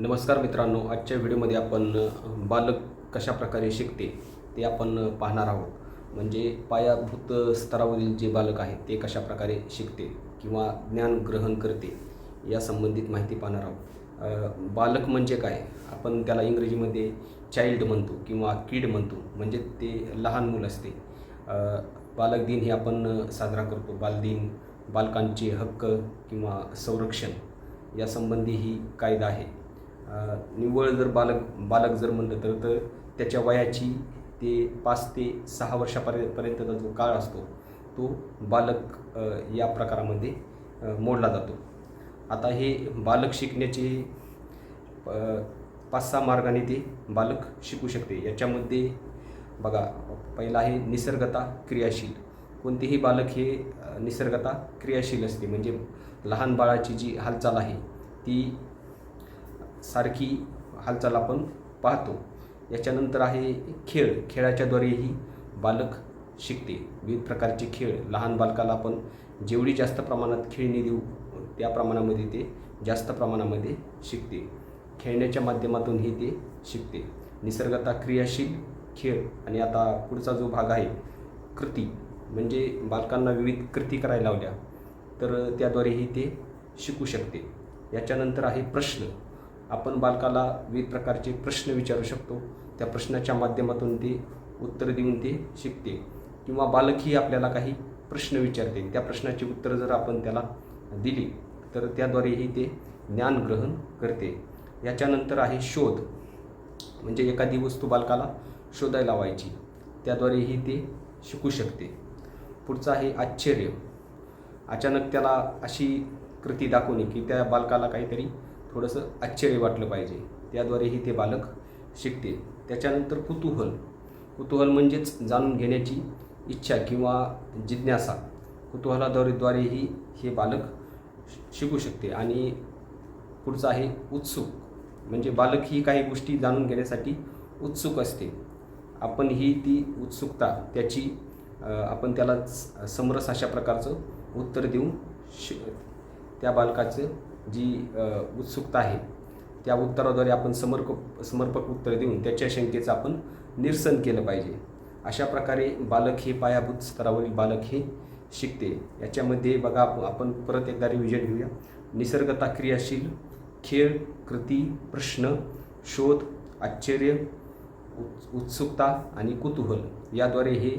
नमस्कार मित्रांनो आजच्या व्हिडिओमध्ये आपण बालक कशा प्रकारे शिकते ते आपण पाहणार आहोत. म्हणजे पायाभूत स्तरावरील जे बालक आहे ते कशा प्रकारे शिकते किंवा ज्ञान ग्रहण करते या संबंधित माहिती पाहणार आहोत. बालक म्हणजे काय? आपण त्याला इंग्रजीमध्ये चाइल्ड म्हणतो किंवा किड म्हणतो म्हणजे ते लहान मूल असते. बालक दिन हे आपण साजरा करतो. बालदिन बालकांचे हक्क किंवा संरक्षण यासंबंधी ही कायदा आहे. निव्वळ जर बालक बालक जर म्हणलं तर तर त्याच्या वयाची ते पाच ते सहा वर्षापर्यंत पर्यंतचा जो काळ असतो तो बालक या प्रकारामध्ये मोडला जातो. आता हे बालक शिकण्याचे पाच सहा मार्गाने ते बालक शिकू शकते. याच्यामध्ये बघा पहिला आहे निसर्गता क्रियाशील. कोणतेही बालक हे निसर्गता क्रियाशील असते. म्हणजे लहान बाळाची जी हालचाल आहे ती सारखी हालचाल आपण पाहतो. याच्यानंतर आहे खेळ. खेळाच्याद्वारेही बालक शिकते. विविध प्रकारचे खेळ. लहान बालकाला आपण जेवढी जास्त प्रमाणात खेळणी देऊ त्या प्रमाणामध्ये ते जास्त प्रमाणामध्ये शिकते. खेळण्याच्या माध्यमातूनही ते शिकते. निसर्गता क्रियाशील खेळ आणि आता पुढचा जो भाग आहे कृती. म्हणजे बालकांना विविध कृती करायला लावल्या तर त्याद्वारेही ते शिकू शकते. याच्यानंतर आहे प्रश्न. आपण बालकाला विविध प्रकारचे प्रश्न विचारू शकतो. त्या प्रश्नाच्या माध्यमातून ते उत्तर देऊन ते शिकते किंवा बालकही आपल्याला काही प्रश्न विचारते. त्या प्रश्नाची उत्तरं जर आपण त्याला दिली तर त्याद्वारेही ते ज्ञान ग्रहण करते. याच्यानंतर आहे शोध. म्हणजे एखादी वस्तू बालकाला शोधायला लावायची. त्याद्वारेही ते शिकू शकते. पुढचं आहे आश्चर्य. अचानक त्याला अशी कृती दाखवणे की त्या बालकाला काहीतरी थोडंसं आश्चर्य वाटलं पाहिजे. त्याद्वारेही ते बालक शिकते त्याच्यानंतर कुतूहल. कुतूहल म्हणजेच जाणून घेण्याची इच्छा किंवा जिज्ञासा. कुतूहलाद्वारेद्वारेही हे बालक शिकू शकते. आणि पुढचं आहे उत्सुक. म्हणजे बालक ही काही गोष्टी जाणून घेण्यासाठी उत्सुक असते. आपण ही ती उत्सुकता त्याची आपण त्याला स- समरस अशा प्रकारचं उत्तर देऊन शि त्या बालकाचं जी उत्सुकता आहे त्या उत्तराद्वारे आपण समर्पक समर्पक उत्तर देऊन त्याच्या शंकेचं आपण निरसन केलं पाहिजे. अशा प्रकारे बालक हे पायाभूत स्तरावरील बालक हे शिकते. याच्यामध्ये बघा आपण परत एकदा रिव्हिजन घेऊया. निसर्गता क्रियाशील खेळ कृती प्रश्न शोध आश्चर्य उत् उत्सुकता आणि कुतूहल याद्वारे हे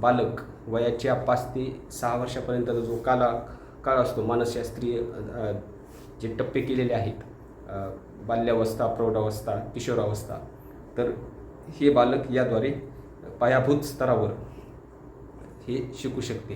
बालक वयाच्या पाच ते सहा वर्षापर्यंतचा जो काला काळ असतो मानसशास्त्रीय जे टप्पे केलेले आहेत बाल्यावस्था प्रौढावस्था किशोरावस्था तर हे बालक याद्वारे पायाभूत स्तरावर हे शिकू शकते.